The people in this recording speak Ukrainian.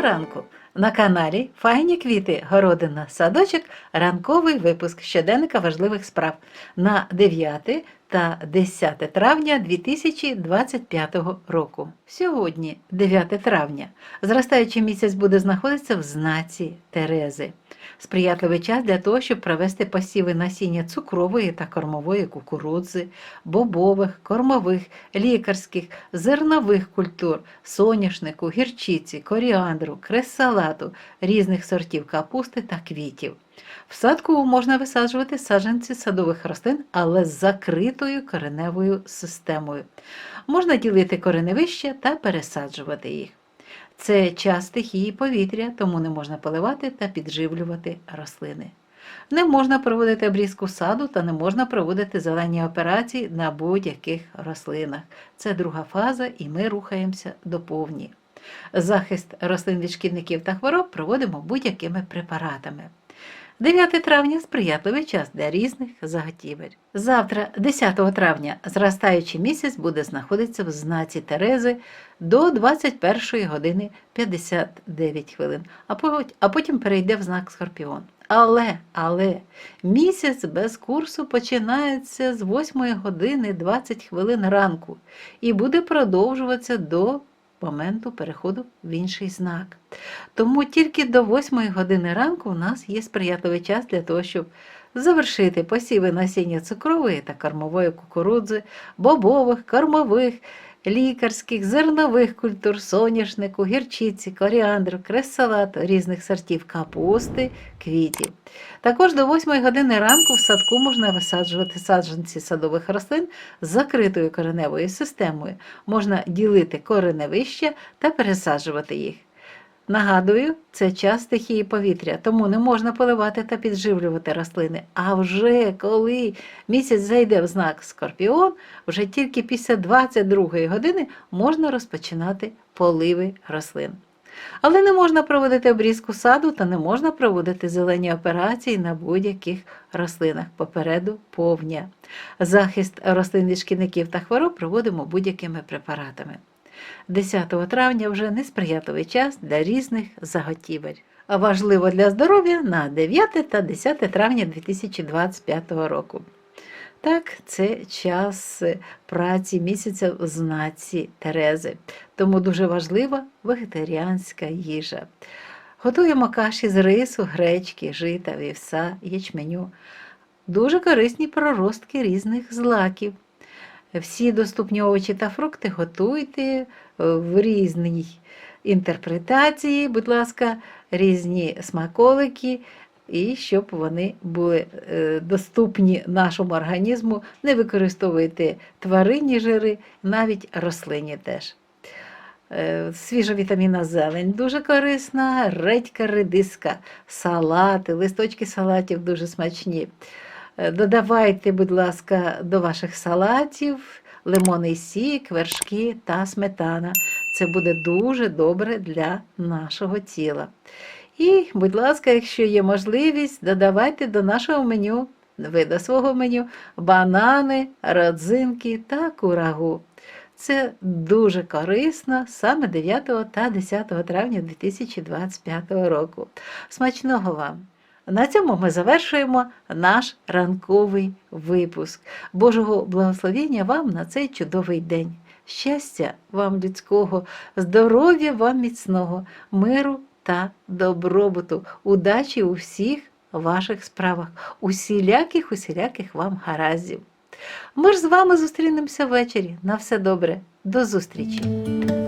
ранку! На каналі Файні квіти, городина, садочок, ранковий випуск щоденника важливих справ на 9 та 10 травня 2025 року. Сьогодні, 9 травня, зростаючий місяць буде знаходитися в знаці Терези. Сприятливий час для того, щоб провести посіви насіння цукрової та кормової кукурудзи, бобових, кормових, лікарських, зернових культур, соняшнику, гірчиці, коріандру, крес-салату, різних сортів капусти та квітів. В садку можна висаджувати саджанці садових рослин, але з закритою кореневою системою. Можна ділити кореневища та пересаджувати їх. Це час стихії повітря, тому не можна поливати та підживлювати рослини. Не можна проводити обрізку саду та не можна проводити зелені операції на будь-яких рослинах. Це друга фаза, і ми рухаємося до повні. Захист рослин від шкідників та хвороб проводимо будь-якими препаратами. 9 травня сприятливий час для різних заготівель. Завтра, 10 травня, зростаючий місяць буде знаходитися в знаці Терези до 21 години 59 хвилин, а потім, перейде в знак Скорпіон. Але, але місяць без курсу починається з 8 години 20 хвилин ранку і буде продовжуватися до моменту переходу в інший знак. Тому тільки до 8 години ранку у нас є сприятливий час для того, щоб завершити посіви насіння цукрової та кормової кукурудзи, бобових, кормових, лікарських, зернових культур, соняшнику, гірчиці, коріандру, крес-салату, різних сортів капусти, квітів. Також до 8 години ранку в садку можна висаджувати саджанці садових рослин з закритою кореневою системою. Можна ділити кореневище та пересаджувати їх. Нагадую, це час стихії повітря, тому не можна поливати та підживлювати рослини. А вже коли місяць зайде в знак Скорпіон, вже тільки після 22 години можна розпочинати поливи рослин. Але не можна проводити обрізку саду та не можна проводити зелені операції на будь-яких рослинах попереду повня. Захист рослин від шкідників та хвороб проводимо будь-якими препаратами. 10 травня вже несприятливий час для різних заготівель. А важливо для здоров'я на 9 та 10 травня 2025 року. Так, це час праці місяця в знаці Терези, тому дуже важлива вегетаріанська їжа. Готуємо каші з рису, гречки, жита, вівса, ячменю. Дуже корисні проростки різних злаків. Всі доступні овочі та фрукти готуйте в різній інтерпретації, будь ласка, різні смаколики, і щоб вони були е, доступні нашому організму, не використовуйте тваринні жири, навіть рослинні теж. Е, Свіжа вітамінна зелень дуже корисна, редька, редиска, салати, листочки салатів дуже смачні. Е, Додавайте, будь ласка, до ваших салатів лимонний сік, вершки та сметана. Це буде дуже добре для нашого тіла. І, будь ласка, якщо є можливість, додавайте до нашого меню, ви до свого меню банани, родзинки та курагу. Це дуже корисно саме 9 та 10 травня 2025 року. Смачного вам! На цьому ми завершуємо наш ранковий випуск. Божого благословення вам на цей чудовий день. Щастя вам людського, здоров'я вам міцного, миру та добробуту, удачі у всіх ваших справах, усіляких, усіляких вам гараздів. Ми ж з вами зустрінемося ввечері. На все добре. До зустрічі!